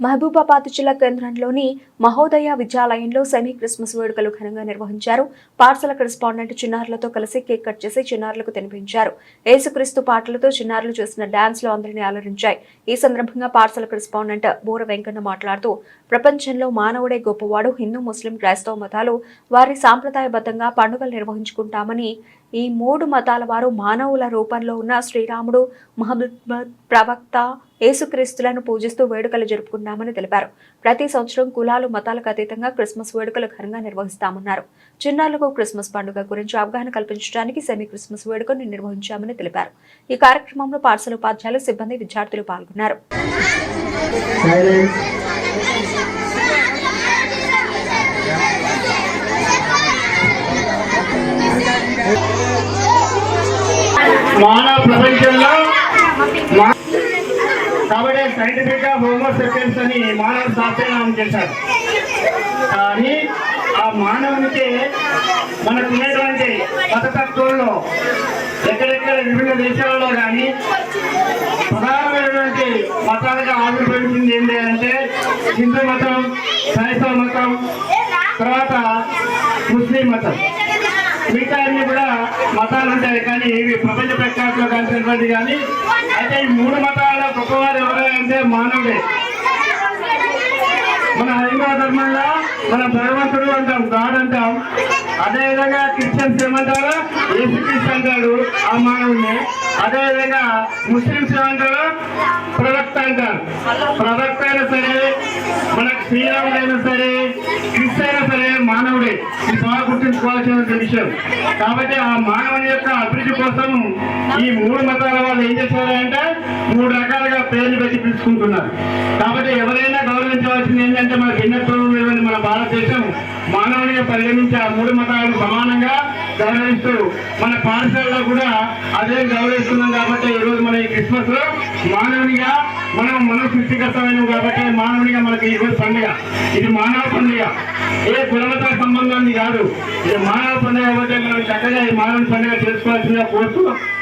మహబూబాబాద్ జిల్లా కేంద్రంలోని మహోదయ విద్యాలయంలో semi Christmas వేడుకలు ఘనంగా నిర్వహించారు. పార్సల కరెస్పాండెంట్ చిన్నారులతో కలిసి కేక్ కట్ చేసి చిన్నారులకు తినిపించారు. ఏసుక్రీస్తు పాటలతో చిన్నారులు చేసిన డాన్స్లో అందరినీ అలరించాయి. ఈ సందర్భంగా పార్సల కరెస్పాండెంట్ బూర వెంకన్న మాట్లాడుతూ ప్రపంచంలో మానవుడే గొప్పవాడు. హిందూ ముస్లిం క్రైస్తవ మతాలు వారి సాంప్రదాయబద్ధంగా పండుగలు నిర్వహించుకుంటామని ఈ మూడు మతాల వారు మానవుల రూపంలో ఉన్న శ్రీరాముడు మహమ్మద్ ప్రవక్త యేసుక్రీస్తులను పూజిస్తూ వేడుకలు జరుపుకున్నామని తెలిపారు. ప్రతి సంవత్సరం కులాలు మతాలకు అతీతంగా క్రిస్మస్ వేడుకలు ఘనంగా నిర్వహిస్తామన్నారు. చిన్నారులకు క్రిస్మస్ పండుగ గురించి అవగాహన కల్పించడానికి సెమీ క్రిస్మస్ వేడుకను నిర్వహించామని తెలిపారు. ఈ కార్యక్రమంలో పాఠశాల ఉపాధ్యాయులు సిబ్బంది విద్యార్థులు పాల్గొన్నారు. మానవ ప్రపంచంలో మా- కాబట్టి సైంటిఫిక్గా హోమోసెపియన్స్ అని మానవ శాస్త్రనామం చేశారు. కానీ ఆ మానవునికి మనకున్నటువంటి మతతత్వంలో ఎక్కడెక్కడ విభిన్న దేశాలలో కానీ ప్రధానమైనటువంటి మతాలుగా ఆవిర్భవించింది ఏంటి అంటే హిందూ మతం క్రైస్తవ మతం తర్వాత ముస్లిం మతం. మతాలు ఉంటాయి కానీ ఇవి ప్రపంచ ప్రఖ్యాతిలో కలిసినటువంటి కానీ అయితే ఈ మూడు మతాల గొప్పవారు ఎవరు అంటే మానవుడే. మన హైందవ ధర్మంలో మన భగవంతుడు అంటాం గాడ్ అంటాం. అదేవిధంగా క్రిస్టియన్స్ ఏమంటారు? యేసుక్రీస్తు అంటాడు ఆ మానవుడిని. అదేవిధంగా ముస్లింస్ ఏమంటారు? ప్రవక్త అంటారు. ప్రవక్త అయినా సరే మన శ్రీరాముడైనా సరే క్రిస్తైనా సరే మానవుడే. ఇది బాగా గుర్తుంచుకోవాల్సిన విషయం. కాబట్టి ఆ మానవుని యొక్క అభివృద్ధి కోసం ఈ మూడు మతాల వాళ్ళు ఏం చేశారంటే మూడు రకాలుగా పేర్లు పెట్టి పిలుచుకుంటున్నారు. కాబట్టి ఎవరైనా గౌరవించవలసింది ఏంటంటే మన భిన్నత్వం లేదని మన భారతదేశం. మానవునిగా పరిగణించి ఆ మూడు మతాలను సమానంగా గౌరవిస్తూ మన పాఠశాలలో కూడా అదే గౌరవిస్తున్నాం కాబట్టి ఈ రోజు మన క్రిస్మస్లో మానవునిగా మనం మన సృష్టికర్తమైన కాబట్టి మానవునిగా మనకి ఈ రోజు పండుగ. ఇది మానవ పండుగ. ఏ కులమత సంబంధాన్ని కాదు. ఇది మానవ పండుగ కాబట్టి మనం చక్కగా ఈ మానవుని పండుగ చేసుకోవాల్సిందిగా కోరుతూ